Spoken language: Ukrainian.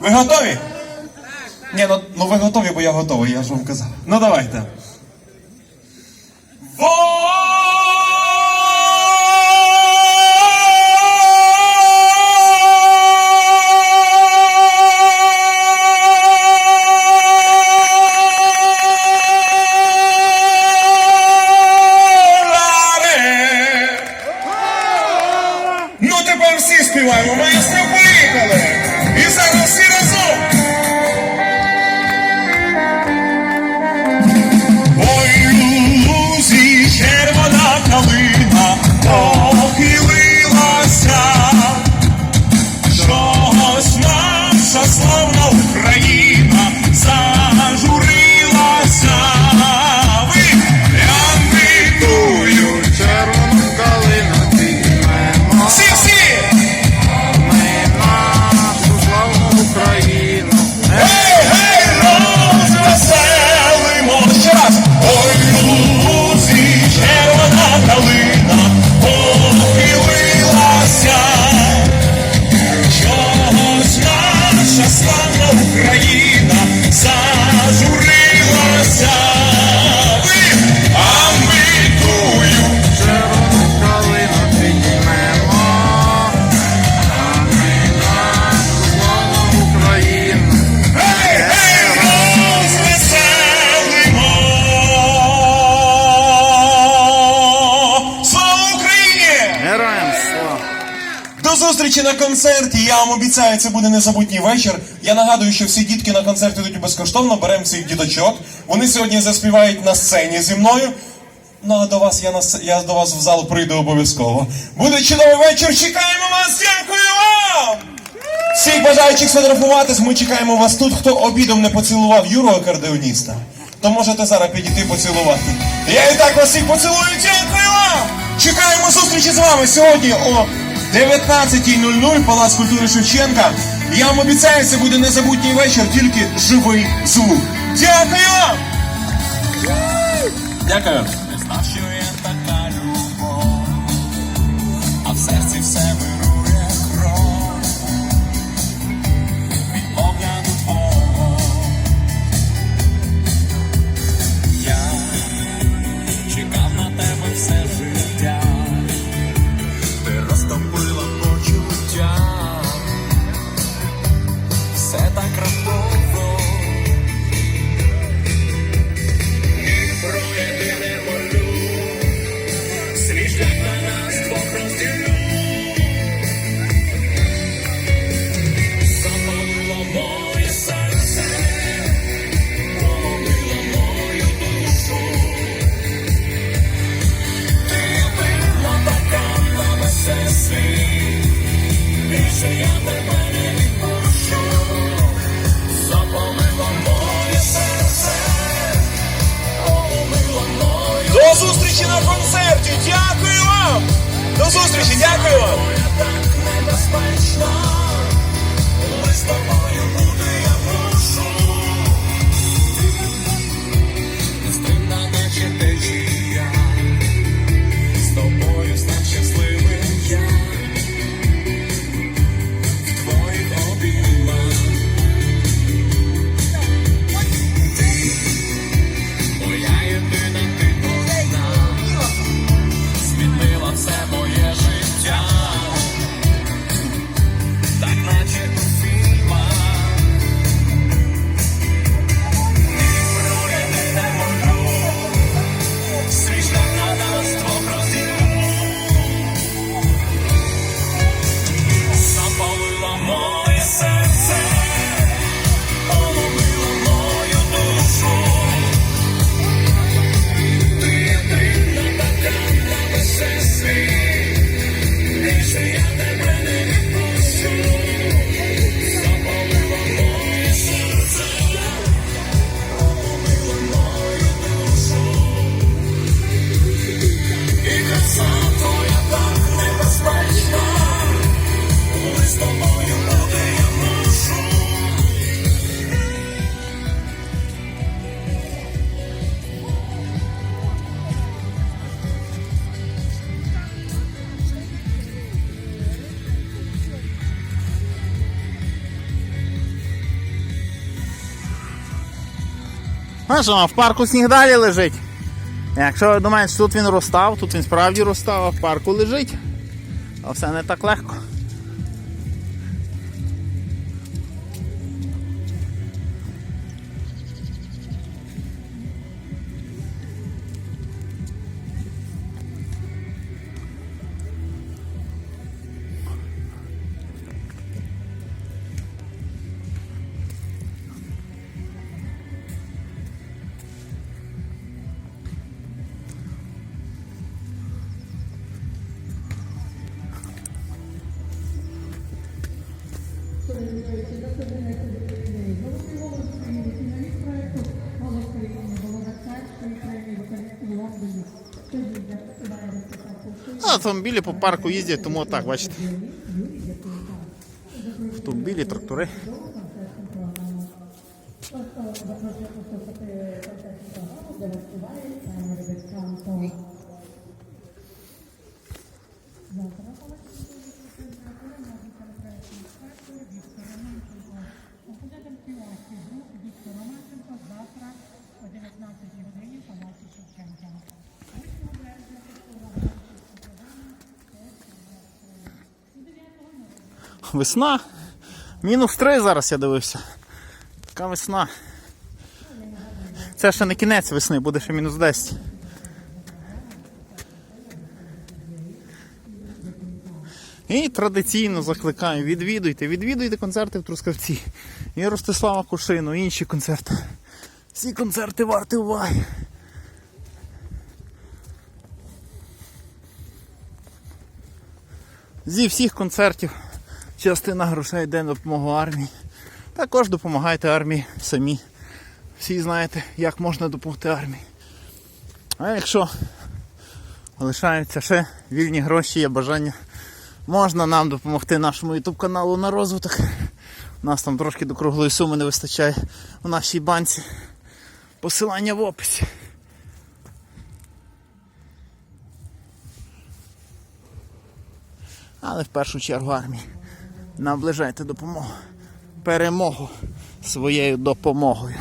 Ви готові? Ні, ну, ну ви готові, бо я готовий, я ж вам казав. Ну давайте. Воларе! Зустрічі на концерті. Я вам обіцяю, це буде незабутній вечір. Я нагадую, що всі дітки на концерт йдуть безкоштовно. Беремо цих діточок. Вони сьогодні заспівають на сцені зі мною. Ну а до вас я на я до вас в зал прийду обов'язково. Буде чудовий вечір. Чекаємо вас. Дякую вам! Всіх бажаючих сфотографуватись, ми чекаємо вас тут. Хто обідом не поцілував Юру акордеоніста, то можете зараз підійти поцілувати. Я і так вас всіх поцілую. Дякую вам! Чекаємо зустрічі з вами сьогодні о 19.00 Палац культури Шевченка. Я вам обіцяю, це буде незабутній вечір, тільки живий звук. Дякую! Дякую. Знаєш, а в парку сніг далі лежить. Якщо ви думаєте, що тут він розстав, тут він справді розстав, а в парку лежить. А все не так легко. Ну, Автомобілі по парку їздять, тому так, бачите. Автомобілі, трактори. Весна. Мінус 3 зараз я дивився. Така весна. Це ще не кінець весни, буде ще мінус 10. І традиційно закликаю, відвідуйте, відвідуйте концерти в Трускавці. І Ростислава Кушину, інші концерти. Всі концерти варті уваги. Зі всіх концертів частина грошей йде на допомогу армії. Також допомагайте армії самі. Всі знаєте, як можна допомогти армії. А якщо лишаються ще вільні гроші, є бажання, можна нам допомогти нашому YouTube каналу на розвиток. У нас там трошки до круглої суми не вистачає у нашій банці. Посилання в описі. Але в першу чергу армії. Наближайте допомогу. Перемогу своєю допомогою.